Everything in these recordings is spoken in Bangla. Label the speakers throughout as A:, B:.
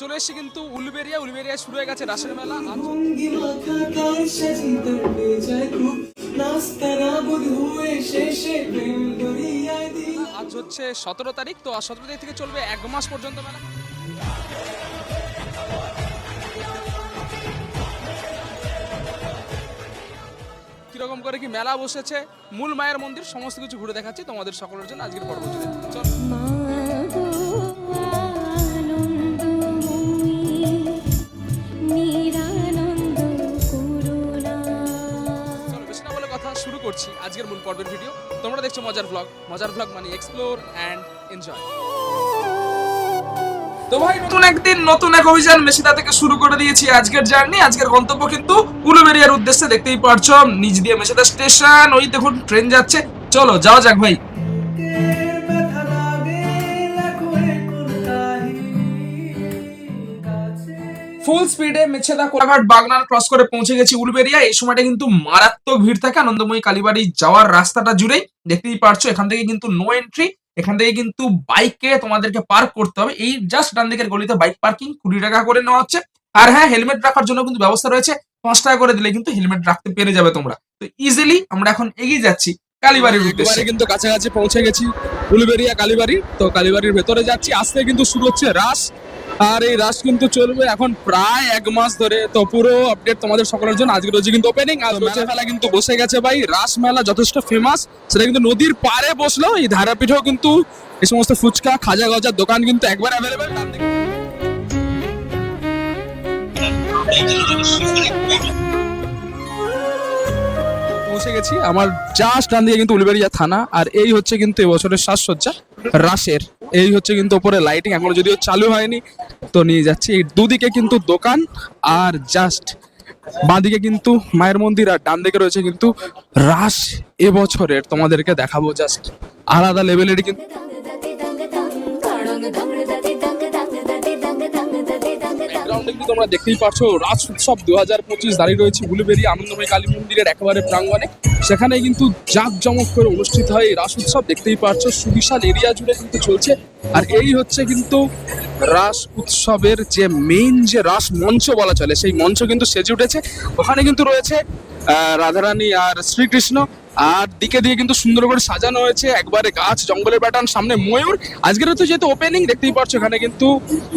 A: চলে এসেছি কিন্তু উলবেরিয়া উলবেরিয়া শুরু হয়ে গেছে রাসের মেলা। আজ হচ্ছে সতেরো তারিখ তো সতেরো তারিখ থেকে চলবে এক মাস পর্যন্ত মেলা। কীরকম করে কি মেলা বসেছে? মূল মায়ের মন্দির সমস্ত কিছু ঘুরে দেখাচ্ছি তোমাদের সকলের জন্য আজকের পর্ব জুড়ে। চল। করছি আজকের মূল পর্বের ভিডিও তোমরা দেখছ মজার ব্লগ মজার ব্লগ মানে এক্সপ্লোর অ্যান্ড এনজয় তো ভাই, নতুন একদিন নতুন এক অভিযান মেসিদা থেকে শুরু করে দিয়েছি আজকের জার্নি আজকের গন্তব্য কিন্তু উলুবেরিয়ার উদ্দেশ্যে দেখতেই পারছ। নিজ দিয়ে মেসিদা স্টেশন ওই দেখুন ট্রেন যাচ্ছে। চলো, যাওয়া যাক ভাই। ফুল স্পিডে মেছেদা কোলাঘাট বাগনান ক্রস করে পৌঁছে গেছি উলবেরিয়া। এই সময়টা কিন্তু মারাত্মক ভিড় থাকে। আনন্দময়ী কালীবাড়ি যাওয়ার রাস্তাটা জুড়েই দেখতেই পারছ। এখান থেকে কিন্তু নো এন্ট্রি এখান থেকে কিন্তু বাইকে তোমাদেরকে পার্ক করতে হবে। এই জাস্ট ডান দিকের গলিতে বাইক পার্কিং কুড়ি টাকা করে নেওয়া হচ্ছে। আর হ্যাঁ হেলমেট রাখার জন্য কিন্তু ব্যবস্থা রয়েছে। পাঁচ টাকা করে দিলে কিন্তু হেলমেট রাখতে পেরে যাবে তোমরা। তো ইজিলি আমরা এখন এগিয়ে যাচ্ছি কালীবাড়ির উদ্দেশ্যে।
B: কিন্তু কাছাকাছি পৌঁছে গেছি। উলুবেরিয়া কালীবাড়ি তো কালীবাড়ির ভেতরে যাচ্ছি। আসতে কিন্তু শুরু হচ্ছে রাস। আর এই রাস কিন্তু চলবে এখন প্রায় এক মাস ধরে। তো পুরো আপডেট তোমাদের সকলের জন্য। আজকে রোজ কিন্তু ওপেনিং আর মেলা ফেলা কিন্তু বসে গেছে ভাই। রাস মেলা যথেষ্ট ফেমাস সেটা কিন্তু নদীর পাড়ে বসল। এই ধারাপীঠেও কিন্তু এই সমস্ত ফুচকা খাজা গজার দোকান কিন্তু একবার অ্যাভেলেবেল পৌঁছে গেছি। আমার জাস্ট ডান দিকে কিন্তু উলবেরিয়া থানা। আর এই হচ্ছে কিন্তু এবছরের সাজসজ্জা রাসের এই হচ্ছে কিন্তু ওপরে লাইটিং এখনও যদিও চালু হয়নি তো নিয়ে যাচ্ছি এই দুদিকে কিন্তু দোকান আর জাস্ট বাঁদিকে কিন্তু মায়ের মন্দির আর ডান দিকে রয়েছে কিন্তু রাস এবছরের তোমাদেরকে দেখাবো জাস্ট আলাদা লেভেলের কিন্তু ব্যাকগ্রাউন্ডে কিন্তু তোমরা দেখতেই পারছ? রাজ উৎসব দু হাজার পঁচিশ দাঁড়িয়ে রয়েছে গুলিবেরিয়া আনন্দময় কালী মন্দিরের একেবারে প্রাঙ্গণে। সেখানে কিন্তু জাঁকজমক করে অনুষ্ঠিত হয় রাস উৎসব। দেখতেই পারছ, সুবিশাল এরিয়া জুড়ে কিন্তু চলছে। আর এই হচ্ছে কিন্তু রাস উৎসবের যে মেইন যে রাস মঞ্চ বলা চলে, সেই মঞ্চ কিন্তু সেজে উঠেছে। ওখানে কিন্তু রয়েছে রাধারানী আর শ্রীকৃষ্ণ। আর দিকে দিকে কিন্তু সুন্দর করে সাজানো হয়েছে। একবারে গাছ, জঙ্গলের প্যাটার্ন সামনে ময়ূর। আজকের তো যেহেতু ওপেনিং দেখতেই পাচ্ছ এখানে কিন্তু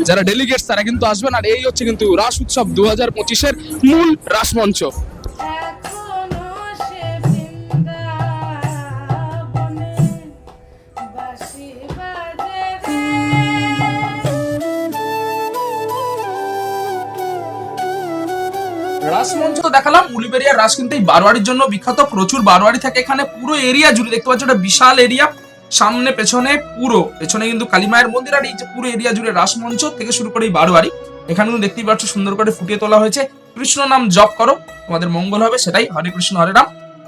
B: যারা ডেলিগেটস তারা কিন্তু আসবেন। আর এই হচ্ছে কিন্তু রাস উৎসব দু হাজার পঁচিশের মূল রাস
A: রাস মঞ্চ তো দেখালাম, উলিবেরিয়ার রাস কিন্তু এই বারোয়ারির জন্য বিখ্যাত, প্রচুর বারোয়ারি থাকে এখানে, পুরো এরিয়া জুড়ে দেখতে পাচ্ছ, একটা বিশাল এরিয়া। সামনে, পেছনে, পুরো, পেছনে কিন্তু কালীমায়ের মন্দির আর এই যে পুরো এরিয়া জুড়ে রাস মঞ্চ থেকে শুরু করে এই বারোয়ারি। এখানে কিন্তু দেখতেই পাচ্ছ, সুন্দর করে ফুটিয়ে তোলা হয়েছে। কৃষ্ণ নাম জপ করো, তোমাদের মঙ্গল হবে, সেটাই হরে কৃষ্ণ, হরে রাম।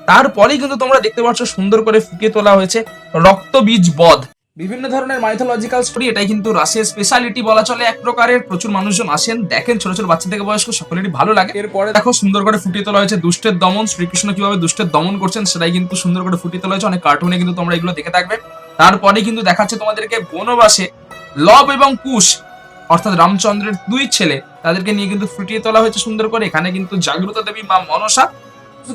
A: তারপরেই কিন্তু তোমরা দেখতে পাচ্ছ, সুন্দর করে ফুটিয়ে তোলা হয়েছে রক্তবীজ বধ। বিভিন্ন ধরনের মাইথোলজিক্যাল স্টোরি এটাই কিন্তু রাশের স্পেশালিটি বলা চলে। এক প্রকারের প্রচুর মানুষজন আসেন দেখেন ছোট ছোট বাচ্চা থেকে বয়স্ক সকলেরই ভালো লাগে। এরপরে দেখো সুন্দর করে ফুটিয়ে তোলা হয়েছে দুষ্টের দমন। শ্রীকৃষ্ণ কীভাবে দুষ্টের দমন করছেন সেটাই কিন্তু সুন্দর করে ফুটিয়ে তোলা হয়েছে। অনেক কার্টুনে কিন্তু তোমরা এগুলো দেখে থাকবে। তারপরে কিন্তু দেখাচ্ছে তোমাদেরকে বনবাসে লব এবং কুশ অর্থাৎ রামচন্দ্রের দুই ছেলে তাদেরকে নিয়ে কিন্তু ফুটিয়ে তোলা হয়েছে সুন্দর করে। এখানে কিন্তু জাগ্রত দেবী মা মনসা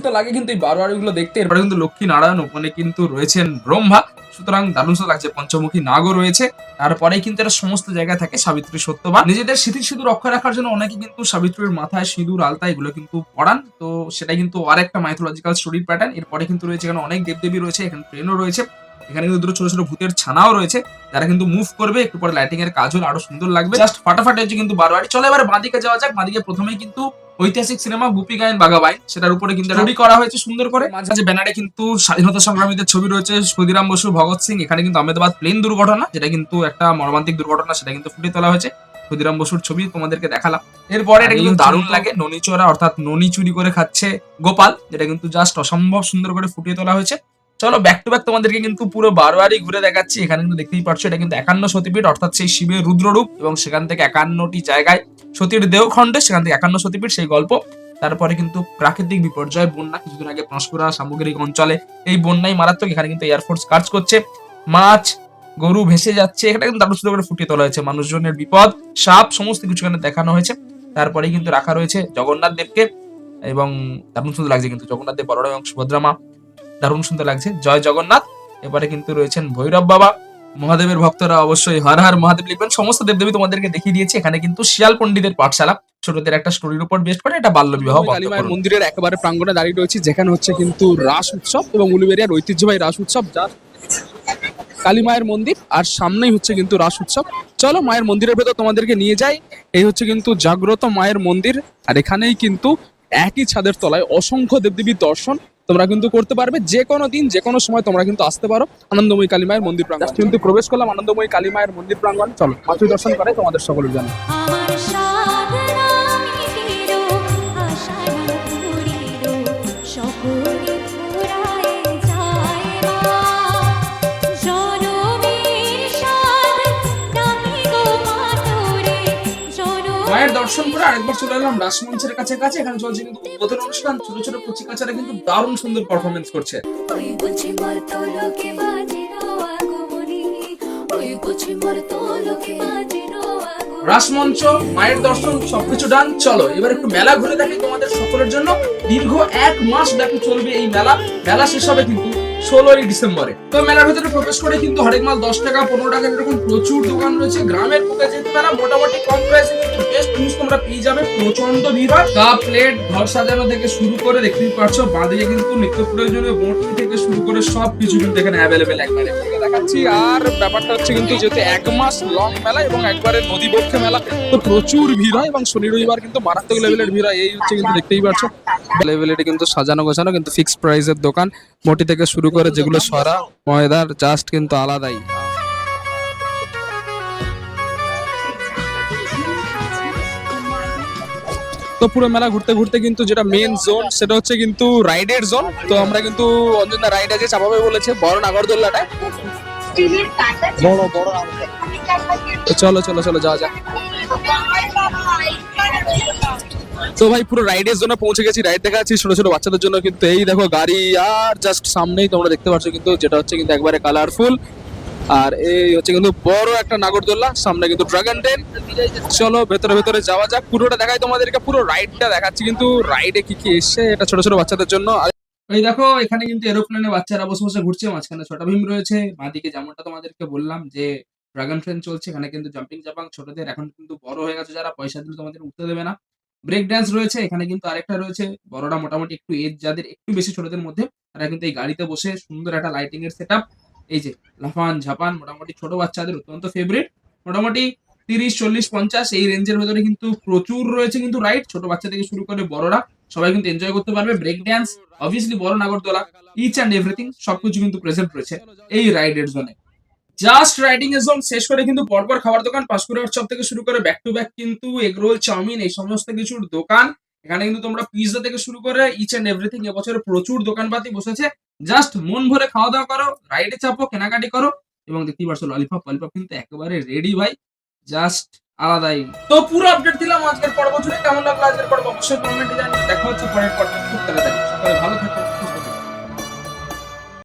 A: তো লাগে কিন্তু এই বারোয়ারি গুলো দেখতে এরপরে কিন্তু লক্ষ্মী নারায়ণ ওখানে কিন্তু রয়েছেন ব্রহ্মা। সুতরাং দারুণ লাগছে পঞ্চমুখী নাগও রয়েছে। তারপরে কিন্তু এটা সমস্ত জায়গায় থাকে সাবিত্রী সত্যবান। নিজেদের স্মৃতির সিঁদুর অক্ষয় রাখার জন্য অনেকে কিন্তু সাবিত্রীর মাথায় সিঁদুর, আলতা এগুলো কিন্তু পড়ান তো সেটা কিন্তু আর একটা মাইথোলজিক্যাল স্টোরির প্যাটার্ন এরপরে কিন্তু রয়েছে এখানে অনেক দেবদেবী রয়েছে, এখানে ট্রেনও রয়েছে। এখানে কিন্তু দুটো ছোট ছোট ভূতের ছানাও রয়েছে। যারা কিন্তু মুভ করবে একটু পরে লাইটিং এর কাজ হলে আরও সুন্দর লাগবে। জাস্ট ফাটাফাটি হচ্ছে কিন্তু বারোয়ারি। চলো এবার বাঁদিকে যাওয়া যাক। বাঁদিকে প্রথমেই কিন্তু ঐতিহাসিক সিনেমা গুপি গায়েন বাগাবাই সেটার উপরে কিন্তু তৈরি করা হয়েছে সুন্দর করে। মাঝে ব্যানারে কিন্তু স্বাধীনতা সংগ্রামীদের ছবি রয়েছে। ক্ষুদিরাম বসু ভগৎ সিং। এখানে কিন্তু আহমেদাবাদ প্লেন দুর্ঘটনা যেটা কিন্তু একটা মর্মান্তিক দুর্ঘটনা সেটা কিন্তু ফুটিয়ে তোলা হয়েছে। ক্ষুদিরাম বসুর ছবি তোমাদেরকে দেখালাম। এরপরে এটা কিন্তু দারুণ লাগে। ননি চোরা অর্থাৎ ননি চুরি করে খাচ্ছে গোপাল যেটা কিন্তু জাস্ট অসম্ভব সুন্দর করে ফুটিয়ে তোলা হয়েছে। চলো ব্যাক টু ব্যাক তোমাদেরকে কিন্তু পুরো বারোয়ারি ঘুরে দেখাচ্ছি। এখানে কিন্তু দেখতেই পারছ, এটা কিন্তু একান্ন সতীপীঠ, অর্থাৎ সেই শিবের রুদ্ররূপ এবং সেখান থেকে একান্নটি জায়গায় সতীর দেহখণ্ডে সেখান থেকে একান্ন সতীপীঠ সেই গল্প। তারপরে কিন্তু প্রাকৃতিক বিপর্যয়, বন্যা, কিছুদিন আগে পাঁশকুড়া সামগ্রিক অঞ্চলে এই বন্যায় মারাত্মক, এখানে কিন্তু এয়ারফোর্স কাজ করছে। মাছ, গরু ভেসে যাচ্ছে এটা কিন্তু দারুণ সুন্দর করে ফুটিয়ে তোলা হয়েছে, মানুষজনের বিপদ, সাপ, সমস্ত কিছু এখানে দেখানো হয়েছে। তারপরে কিন্তু রাখা রয়েছে জগন্নাথ দেবকে এবং দারুণ সুন্দর লাগছে কিন্তু জগন্নাথ দেব বড় এবং সুভদ্রা মা। দারুণ সুন্দর লাগছে। জয় জগন্নাথ। এবারে কিন্তু রয়েছেন ভৈরব বাবা। মহাদেবের ভক্তরা অবশ্যই হর হর মহাদেব লিখবেন। সমস্ত দেবদেবী তোমাদেরকে দেখিয়ে দিয়েছি। এখানে কিন্তু শিয়াল পণ্ডিতের পাঠশালা। ছোটদের একটা স্টোরির উপর বেস্ট করে এটা বাল্য বিবাহ
B: মন্দিরের একেবারে প্রাঙ্গণে দাঁড়িয়ে রয়েছে যেখানে হচ্ছে কিন্তু রাস উৎসব এবং উলুবেরিয়ার ঐতিহ্যবাহী রাস উৎসব যার কালী মায়ের মন্দির আর সামনেই হচ্ছে কিন্তু রাস উৎসব। চলো মায়ের মন্দিরের ভেতর তোমাদেরকে নিয়ে যাই। এই হচ্ছে কিন্তু জাগ্রত মায়ের মন্দির। আর এখানেই কিন্তু একই ছাদের তলায় অসংখ্য দেবদেবীর দর্শন। তোমরা কিন্তু করতে পারবে যে কোনো দিন যে কোনো সময় তোমরা কিন্তু আসতে পারো আনন্দময়ী কালী মায়ের মন্দির প্রাঙ্গণ। কিন্তু প্রবেশ করলাম আনন্দময়ী কালী মায়ের মন্দির প্রাঙ্গণ। চলো মাতৃ দর্শন করে তোমাদের সকলের জন্য।
A: মায়ের দর্শন করে আরেকবার চলে এলাম রাসমঞ্চের কাছে কাছে এখানে চলছে কিন্তু উদ্বোধন অনুষ্ঠান। ছোট ছোট কচিকাচারা কিন্তু দারুণ সুন্দর পারফরমেন্স করছে। রাসমঞ্চ মায়ের দর্শন সবকিছু ডান চলো এবার একটু মেলা ঘুরে দেখি তোমাদের সকলের জন্য। দীর্ঘ এক মাস ব্যাপী চলবে এই মেলা। মেলা শেষ হবে কিন্তু ষোলোই ডিসেম্বরে। তো মেলার ভেতরে প্রবেশ করে কিন্তু হরেক মাল দশ টাকা পনেরো টাকা এরকম প্রচুর দোকান রয়েছে। গ্রামের বুকে যেহেতু মেলা মোটামুটি কম তোমরা পেয়ে যাবে প্রচণ্ড ভিড় হয়। কাপ প্লেট, ঘর সাজানো থেকে শুরু করে দেখতেই পাচ্ছ বাঁধিয়ে কিন্তু নিত্য প্রয়োজনীয় মোটর থেকে শুরু করে সব কিছু কিন্তু এখানে অ্যাভেলেবেল একবারে।
B: দেখাচ্ছি, আর ব্যাপারটা হচ্ছে কিন্তু যেহেতু এক মাস লং মেলা এবং একবারে নদী পক্ষে মেলা, তো প্রচুর ভিড় হয় এবং শনি, রবিবার কিন্তু মারাত্মক লেভেলের ভিড় হয়, এই হচ্ছে কিন্তু দেখতেই পাচ্ছ। লেভেলের কিন্তু সাজানো গোছানো, কিন্তু ফিক্সড প্রাইসের দোকান, মোটি থেকে শুরু করে যেগুলো সরা, ময়দার জাস্ট কিন্তু আলাদাই। তো পুরো মেলা ঘুরতে ঘুরতে কিন্তু যেটা মেন জোন সেটা হচ্ছে কিন্তু রাইডের জোন তো আমরা কিন্তু অঞ্জনা রাইড আছে চাপাবে বলেছে বড় নাগরদোল্লাটায় তো চলো চলো চলো যাওয়া যাক। তো ভাই পুরো রাইডের জন্য পৌঁছে গেছি রাইড দেখা যাচ্ছি ছোট ছোট বাচ্চাদের জন্য কিন্তু। এই দেখো গাড়ি আর জাস্ট সামনেই তোমরা দেখতে পাচ্ছ কিন্তু যেটা হচ্ছে কিন্তু একবারে কালারফুল আর এই হচ্ছে কিন্তু বড় একটা নাগরদোল্লা, সামনে কিন্তু ড্রাগন ট্রেন চলো, ভেতরে ভেতরে যাওয়া যাক। পুরোটা দেখাই তোমাদেরকে, পুরো রাইডটা দেখাচ্ছি। কিন্তু রাইডে কি কি এসছে, এটা ছোট ছোট বাচ্চাদের জন্য।
A: এই দেখো, এখানে কিন্তু এরোপ্লেনে বাচ্চারা বসে বসে ঘুরছে। মাঝখানে ছোটা ভীম রয়েছে। বাঁদিকে যেমনটা তোমাদেরকে বললাম যে ড্রাগন ট্রেন চলছে, এখানে কিন্তু জাম্পিং জাপাং ছোটদের। এখন কিন্তু বড় হয়ে গেছে যারা, পয়সা দিলে তোমাদের উঠতে দেবে না। ব্রেক ড্যান্স রয়েছে, এখানে কিন্তু আরেকটা রয়েছে। বড়রা মোটামুটি একটু এজ যাদের একটু বেশি ছোটদের মধ্যে, তারা কিন্তু এই গাড়িতে বসে সুন্দর একটা লাইটিং এর সেট এই যে লাফান ঝাপান মোটামুটি ছোট বাচ্চাদের অত্যন্ত ফেভারিট মোটামুটি তিরিশ, চল্লিশ, পঞ্চাশ, এই রেঞ্জের ভেতরে কিন্তু প্রচুর রয়েছে কিন্তু রাইড ছোট বাচ্চা থেকে শুরু করে বড়রা সবাই কিন্তু এনজয় করতে পারবে। ব্রেক ড্যান্স অবভিয়াসলি বড় নাগরদোলা ইচ অ্যান্ড এভরিথিং সবকিছু কিন্তু প্রেজেন্ট রয়েছে এই রাইডের জোনে জাস্ট রাইডিং এর জোন শেষ করে কিন্তু পরপর খাবার দোকান, পাঁশকুড়ার চপ থেকে শুরু করে ব্যাক টু ব্যাক কিন্তু এগ রোল, চাউমিন, এই সমস্ত কিছুর দোকান। এখানে কিন্তু তোমরা পিৎজা থেকে শুরু করে ইচ এন্ড এভরিথিং এবছরে প্রচুর দোকানপাতি বসেছে। জাস্ট মন ভরে খাওয়া দাওয়া করো রাইডে চাপো, কেনাকাটি করো এবং দেখতেই পারছ ললিপপ ললিপপ কিন্তু একেবারে রেডি ভাই জাস্ট আলাদাই। তো পুরো আপডেট দিলাম আজকের পর্ব জুড়ে। কেমন লাগল আজকের পর্ব অবশ্যই কমেন্টে জানিয়ে দেখা হচ্ছে পরের পর্ব। খুব তাড়াতাড়ি। ভালো থাকো।